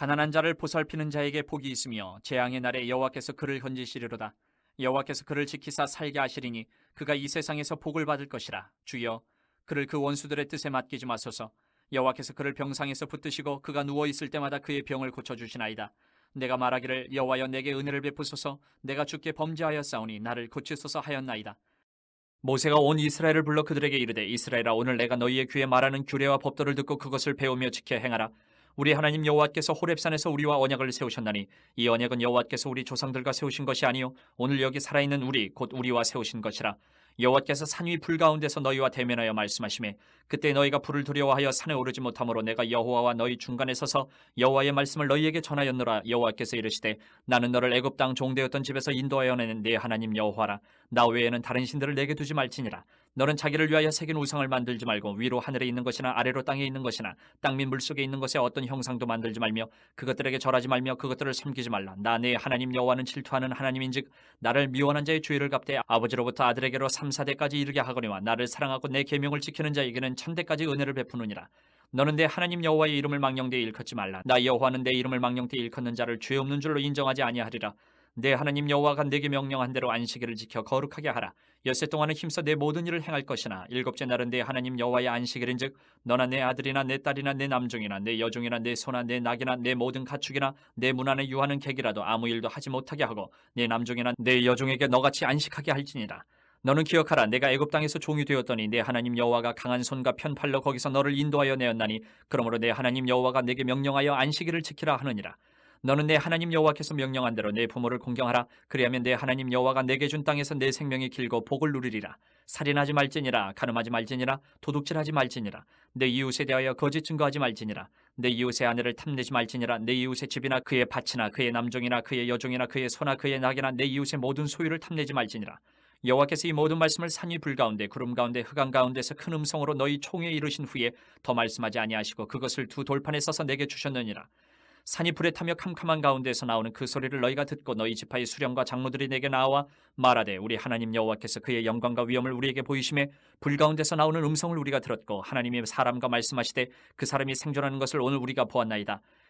가난한 자를 보살피는 자에게 복이 있으며 재앙의 날에 여호와께서 그를 건지시리로다. 여호와께서 그를 지키사 살게 하시리니 그가 이 세상에서 복을 받을 것이라. 주여 그를 그 원수들의 뜻에 맡기지 마소서. 여호와께서 그를 병상에서 붙드시고 그가 누워 있을 때마다 그의 병을 고쳐 주시나이다. 내가 말하기를 여호와여 내게 은혜를 베푸소서. 내가 주께 범죄하였사오니 나를 고치소서 하였나이다. 모세가 온 이스라엘을 불러 그들에게 이르되 이스라엘아 오늘 내가 너희의 귀에 말하는 규례와 법도를 듣고 그것을 배우며 지켜 행하라. 우리 하나님 여호와께서 호렙산에서 우리와 언약을 세우셨나니 이 언약은 여호와께서 우리 조상들과 세우신 것이 아니요 오늘 여기 살아있는 우리 곧 우리와 세우신 것이라. 여호와께서 산 위 불 가운데서 너희와 대면하여 말씀하시매 그때 너희가 불을 두려워하여 산에 오르지 못하므로 내가 여호와와 너희 중간에 서서 여호와의 말씀을 너희에게 전하였노라 여호와께서 이르시되 나는 너를 애굽 땅 종되었던 집에서 인도하여 내는 네 하나님 여호와라 나 외에는 다른 신들을 내게 두지 말지니라. 너는 자기를 위하여 새긴 우상을 만들지 말고 위로 하늘에 있는 것이나 아래로 땅에 있는 것이나 땅 및 물속에 있는 것에 어떤 형상도 만들지 말며 그것들에게 절하지 말며 그것들을 섬기지 말라. 나 내 하나님 여호와는 질투하는 하나님인즉 나를 미워하는 자의 주의를 갚되 아버지로부터 아들에게로 삼사대까지 이르게 하거니와 나를 사랑하고 내 계명을 지키는 자에게는 천대까지 은혜를 베푸느니라. 너는 내 하나님 여호와의 이름을 망령되이 일컫지 말라. 나 여호와는 내 이름을 망령되이 일컫는 자를 죄 없는 줄로 인정하지 아니하리라 내 하나님 여호와가 내게 명령한 대로 안식일을 지켜 거룩하게 하라. 엿새 동안은 힘써 내 모든 일을 행할 것이나 일곱째 날은 내 하나님 여호와의 안식일인즉 너나 내 아들이나 내 딸이나 내 남종이나 내 여종이나 내 소나 내 낙이나 내 모든 가축이나 내 문 안에 유하는 객이라도 아무 일도 하지 못하게 하고 내 남종이나 내 여종에게 너같이 안식하게 할지니라. 너는 기억하라. 내가 애굽 땅에서 종이 되었더니 내 하나님 여호와가 강한 손과 편팔로 거기서 너를 인도하여 내었나니 그러므로 내 하나님 여호와가 내게 명령하여 안식일을 지키라 하느니라 너는 내 하나님 여호와께서 명령한 대로 내 부모를 공경하라. 그리하면 내 하나님 여호와가 내게 준 땅에서 내 생명이 길고 복을 누리리라. 살인하지 말지니라. 가늠하지 말지니라. 도둑질하지 말지니라. 내 이웃에 대하여 거짓 증거하지 말지니라. 내 이웃의 아내를 탐내지 말지니라. 내 이웃의 집이나 그의 밭이나 그의 남종이나 그의 여종이나 그의 소나 그의 낙이나 내 이웃의 모든 소유를 탐내지 말지니라. 여호와께서 이 모든 말씀을 산위 불 가운데 구름 가운데 흑암 가운데서 큰 음성으로 너희 총에 이르신 후에 더 말씀하지 아니하시고 그것을 두 돌판에 써서 내게 주셨느니라 산이 불에 타며 캄캄한 가운데서 나오는 그 소리를 너희가 듣고 너희 지파의 수령과 장로들이 내게 나와 말하되 우리 하나님 여호와께서 그의 영광과 위엄을 우리에게 보이심에 불 가운데서 나오는 음성을 우리가 들었고 하나님이 사람과 말씀하시되 그 사람이 생존하는 것을 오늘 우리가 보았나이다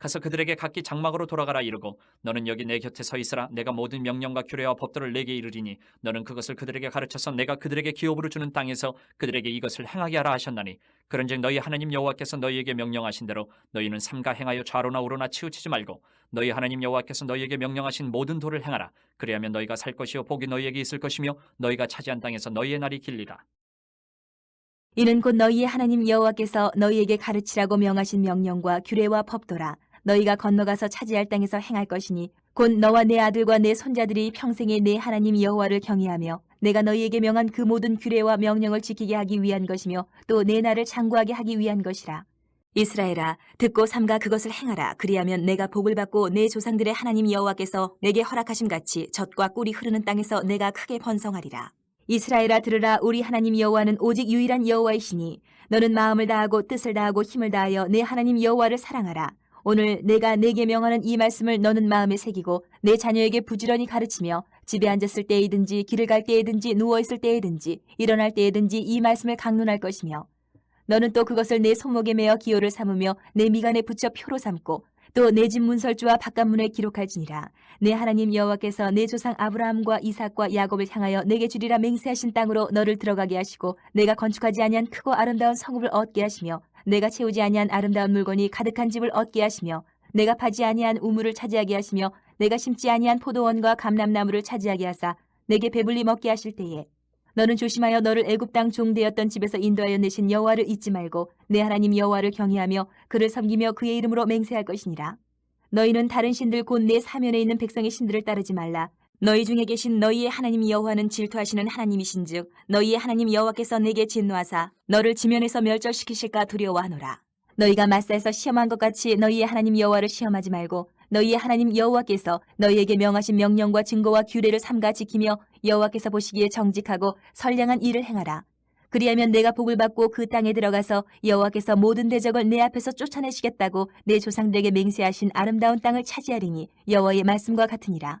가서 그들에게 각기 장막으로 돌아가라 이르고 너는 여기 내 곁에 서 있으라. 내가 모든 명령과 규례와 법도를 내게 이르리니 너는 그것을 그들에게 가르쳐서 내가 그들에게 기업으로 주는 땅에서 그들에게 이것을 행하게 하라 하셨나니 그런즉 너희 하나님 여호와께서 너희에게 명령하신 대로 너희는 삼가 행하여 좌로나 우로나 치우치지 말고 너희 하나님 여호와께서 너희에게 명령하신 모든 도를 행하라. 그리하면 너희가 살 것이요 복이 너희에게 있을 것이며 너희가 차지한 땅에서 너희의 날이 길리라. 이는 곧 너희의 하나님 여호와께서 너희에게 가르치라고 명하신 명령과 규례와 법도라 너희가 건너가서 차지할 땅에서 행할 것이니 곧 너와 내 아들과 내 손자들이 평생에 내 하나님 여호와를 경외하며 내가 너희에게 명한 그 모든 규례와 명령을 지키게 하기 위한 것이며 또내 날을 장구하게 하기 위한 것이라. 이스라엘아 듣고 삼가 그것을 행하라. 그리하면 내가 복을 받고 내 조상들의 하나님 여호와께서 내게 허락하심 같이 젖과 꿀이 흐르는 땅에서 내가 크게 번성하리라. 이스라엘아 들으라. 우리 하나님 여호와는 오직 유일한 여호와이시니 너는 마음을 다하고 뜻을 다하고 힘을 다하여 내 하나님 여호와를 사랑하라 오늘 내가 내게 명하는 이 말씀을 너는 마음에 새기고 내 자녀에게 부지런히 가르치며 집에 앉았을 때이든지 길을 갈 때이든지 누워 있을 때이든지 일어날 때이든지 이 말씀을 강론할 것이며 너는 또 그것을 내 손목에 매어 기호를 삼으며 내 미간에 붙여 표로 삼고 또 내 집 문설주와 바깥문에 기록할지니라. 내 하나님 여호와께서 내 조상 아브라함과 이삭과 야곱을 향하여 내게 주리라 맹세하신 땅으로 너를 들어가게 하시고 내가 건축하지 아니한 크고 아름다운 성읍을 얻게 하시며 내가 채우지 아니한 아름다운 물건이 가득한 집을 얻게 하시며 내가 파지 아니한 우물을 차지하게 하시며 내가 심지 아니한 포도원과 감람나무를 차지하게 하사 내게 배불리 먹게 하실 때에 너는 조심하여 너를 애굽 땅 종되었던 집에서 인도하여 내신 여호와를 잊지 말고 내 하나님 여호와를 경외하며 그를 섬기며 그의 이름으로 맹세할 것이니라. 너희는 다른 신들 곧 내 사면에 있는 백성의 신들을 따르지 말라 너희 중에 계신 너희의 하나님 여호와는 질투하시는 하나님이신즉 너희의 하나님 여호와께서 내게 진노하사 너를 지면에서 멸절시키실까 두려워하노라. 너희가 마사에서 시험한 것 같이 너희의 하나님 여호와를 시험하지 말고 너희의 하나님 여호와께서 너희에게 명하신 명령과 증거와 규례를 삼가 지키며 여호와께서 보시기에 정직하고 선량한 일을 행하라. 그리하면 내가 복을 받고 그 땅에 들어가서 여호와께서 모든 대적을 내 앞에서 쫓아내시겠다고 내 조상들에게 맹세하신 아름다운 땅을 차지하리니 여호와의 말씀과 같으니라.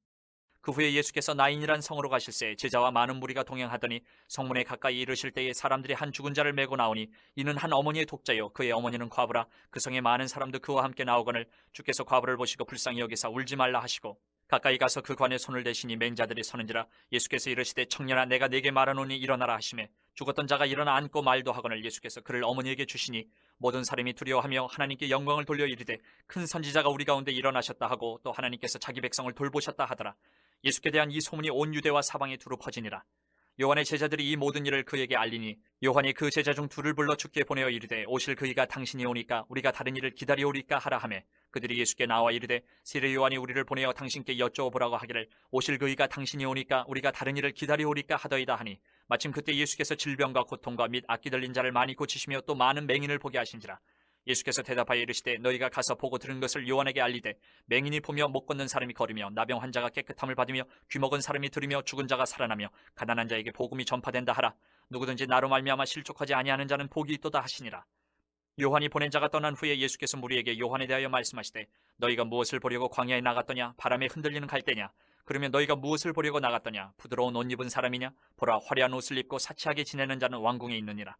그 후에 예수께서 나인이란 성으로 가실새 제자와 많은 무리가 동행하더니 성문에 가까이 이르실 때에 사람들이 한 죽은 자를 메고 나오니 이는 한 어머니의 독자요. 그의 어머니는 과부라. 그 성에 많은 사람도 그와 함께 나오거늘 주께서 과부를 보시고 불쌍히 여기사 울지 말라 하시고 가까이 가서 그 관에 손을 대시니 맹자들이 서는지라 예수께서 이르시되 청년아 내가 네게 말하노니 일어나라 하시매 죽었던 자가 일어나 앉고 말도 하거늘 예수께서 그를 어머니에게 주시니 모든 사람이 두려워하며 하나님께 영광을 돌려 이르되 큰 선지자가 우리 가운데 일어나셨다 하고 또 하나님께서 자기 백성을 돌보셨다 하더라 예수께 대한 이 소문이 온 유대와 사방에 두루 퍼지니라. 요한의 제자들이 이 모든 일을 그에게 알리니 요한이 그 제자 중 둘을 불러 죽게 보내어 이르되 오실 그이가 당신이 오니까 우리가 다른 일을 기다리오리까 하라 하매 그들이 예수께 나와 이르되 세례 요한이 우리를 보내어 당신께 여쭤보라고 하기를 오실 그이가 당신이 오니까 우리가 다른 일을 기다리오리까 하더이다 하니 마침 그때 예수께서 질병과 고통과 및 악기 들린 자를 많이 고치시며 또 많은 맹인을 보게 하신지라 예수께서 대답하여 이르시되 너희가 가서 보고 들은 것을 요한에게 알리되 맹인이 보며 못 걷는 사람이 걸으며 나병 환자가 깨끗함을 받으며 귀먹은 사람이 들으며 죽은 자가 살아나며 가난한 자에게 복음이 전파된다 하라. 누구든지 나로 말미암아 실족하지 아니하는 자는 복이 있도다 하시니라. 요한이 보낸 자가 떠난 후에 예수께서 무리에게 요한에 대하여 말씀하시되 너희가 무엇을 보려고 광야에 나갔더냐? 바람에 흔들리는 갈대냐? 그러면 너희가 무엇을 보려고 나갔더냐? 부드러운 옷 입은 사람이냐? 보라 화려한 옷을 입고 사치하게 지내는 자는 왕궁에 있느니라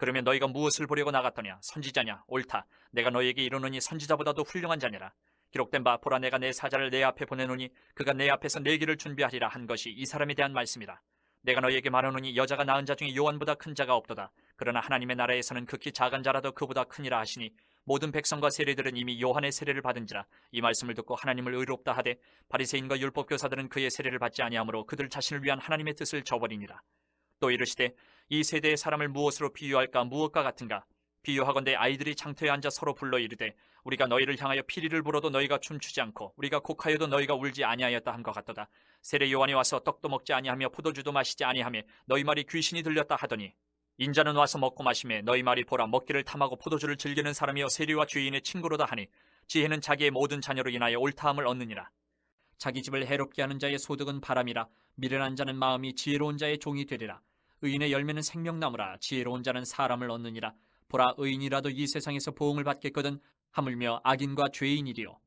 그러면 너희가 무엇을 보려고 나갔더냐? 선지자냐? 옳다. 내가 너희에게 이르노니 선지자보다도 훌륭한 자니라. 기록된 바 보라 내가 내 사자를 내 앞에 보내노니 그가 내 앞에서 내 길을 준비하리라 한 것이 이 사람에 대한 말씀이라. 내가 너희에게 말하노니 여자가 낳은 자 중에 요한보다 큰 자가 없도다. 그러나 하나님의 나라에서는 극히 작은 자라도 그보다 크니라 하시니 모든 백성과 세례들은 이미 요한의 세례를 받은지라. 이 말씀을 듣고 하나님을 의롭다 하되 바리새인과 율법 교사들은 그의 세례를 받지 아니하므로 그들 자신을 위한 하나님의 뜻을 저버리니라 또 이르시되 이 세대의 사람을 무엇으로 비유할까 무엇과 같은가? 비유하건대 아이들이 장터에 앉아 서로 불러 이르되 우리가 너희를 향하여 피리를 불어도 너희가 춤추지 않고 우리가 곡하여도 너희가 울지 아니하였다 한것 같도다. 세례 요한이 와서 떡도 먹지 아니하며 포도주도 마시지 아니하며 너희 말이 귀신이 들렸다 하더니 인자는 와서 먹고 마시매 너희 말이 보라 먹기를 탐하고 포도주를 즐기는 사람이여 세리와 죄인의 친구로다 하니 지혜는 자기의 모든 자녀로 인하여 옳다함을 얻느니라. 자기 집을 해롭게 하는 자의 소득은 바람이라 미련한 자는 마음이 지혜로운 자의 종이 되리라 의인의 열매는 생명나무라 지혜로운 자는 사람을 얻느니라. 보라 의인이라도 이 세상에서 보응을 받겠거든 하물며 악인과 죄인이리요